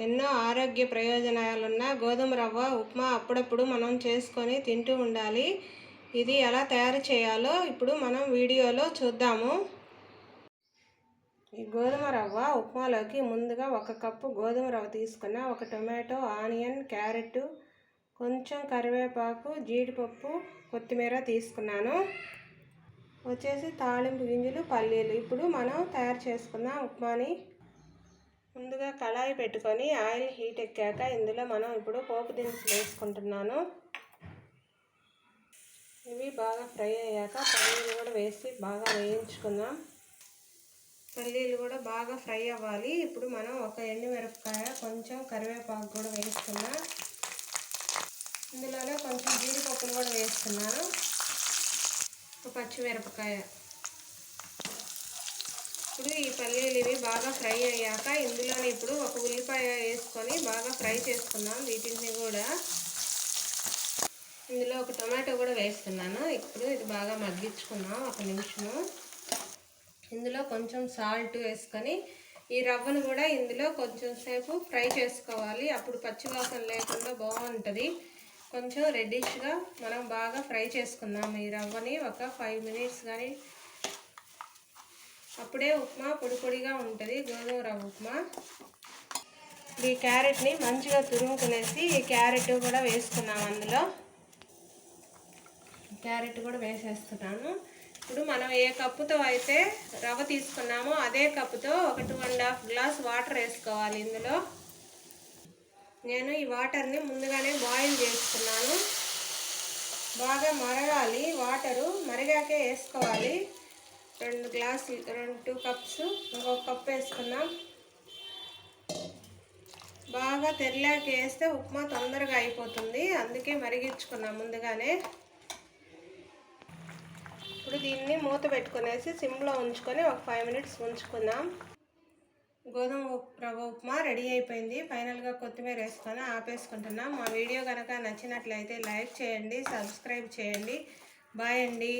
ఎన్నో ఆరోగ్య ప్రయోజనాలున్న గోధుమ రవ్వ ఉప్మా అప్పుడప్పుడు మనం చేసుకొని తింటూ ఉండాలి. ఇది ఎలా తయారు చేయాలో ఇప్పుడు మనం వీడియోలో చూద్దాము. ఈ గోధుమ రవ్వ ఉప్మాలోకి ముందుగా ఒక కప్పు గోధుమ రవ్వ తీసుకున్న ఒక టొమాటో ఆనియన్ క్యారెట్ కొంచెం కరివేపాకు జీడిపప్పు కొత్తిమీర తీసుకున్నాను. వచ్చేసి తాళింపు గింజలు పల్లీలు. ఇప్పుడు మనం తయారు చేసుకున్న ఉప్మాని ముందుగా కళాయి పెట్టుకొని ఆయిల్ హీట్ ఎక్కాక ఇందులో మనం ఇప్పుడు పోపు దినుసులు వేసుకుంటున్నాను. ఇవి బాగా ఫ్రై అయ్యాక పల్లీలు కూడా వేసి బాగా వేయించుకుందాం. పల్లీలు కూడా బాగా ఫ్రై అవ్వాలి. ఇప్పుడు మనం ఒక ఎండుమిరపకాయ కొంచెం కరివేపాకు కూడా వేసుకున్నాం ఇందులోనే కొంచెం జీడిపప్పులు కూడా వేస్తున్నాను. ఒక పచ్చిమిరపకాయ. ఇప్పుడు ఈ పల్లీలు ఇవి బాగా ఫ్రై అయ్యాక ఇందులోనే ఇప్పుడు ఒక ఉల్లిపాయ వేసుకొని బాగా ఫ్రై చేసుకున్నాం వీటిని కూడా. ఇందులో ఒక టొమాటో కూడా వేస్తున్నాను. ఇప్పుడు ఇది బాగా మగ్గించుకున్నాం ఒక నిమిషము. ఇందులో కొంచెం సాల్ట్ వేసుకొని ఈ రవ్వను కూడా ఇందులో కొంచెం సేపు ఫ్రై చేసుకోవాలి. అప్పుడు పచ్చివాసన లేకుండా బాగుంటుంది. కొంచెం రెడ్డిష్గా మనం బాగా ఫ్రై చేసుకుందాం ఈ రవ్వని. ఒక ఫైవ్ మినిట్స్ కానీ అప్పుడే ఉప్మా పొడి పొడిగా ఉంటుంది గోధుమ రవ్వ ఉప్మా. ఈ క్యారెట్ని మంచిగా తురుముకునేసి ఈ క్యారెట్ కూడా వేసుకున్నాం అందులో. క్యారెట్ కూడా వేసేస్తున్నాను. ఇప్పుడు మనం ఏ కప్పుతో అయితే రవ్వ తీసుకున్నామో అదే కప్పుతో ఒక two and half glass water వేసుకోవాలి ఇందులో. నేను ఈ వాటర్ని ముందుగానే బాయిల్ చేసుకున్నాను. బాగా మరగాలి వాటరు మరిగాకే వేసుకోవాలి. రెండు గ్లాసులు రెండు టూ కప్స్ ఇంకొక కప్ వేసుకున్నాం బాగా తెల్లాక వేస్తే ఉప్మా తొందరగా అయిపోతుంది. అందుకే మరిగించుకున్నాం ముందుగానే. ఇప్పుడు దీన్ని మూత పెట్టుకునేసి సిమ్లో ఉంచుకొని ఒక ఫైవ్ మినిట్స్ ఉంచుకుందాం. గోధుమ రవ్వ ఉప్మా రెడీ అయిపోయింది. ఫైనల్గా కొత్తిమీర వేసుకొని ఆపేసుకుంటున్నాం. మా వీడియో కనుక నచ్చినట్లయితే లైక్ చేయండి సబ్స్క్రైబ్ చేయండి. బాయ్ అండి.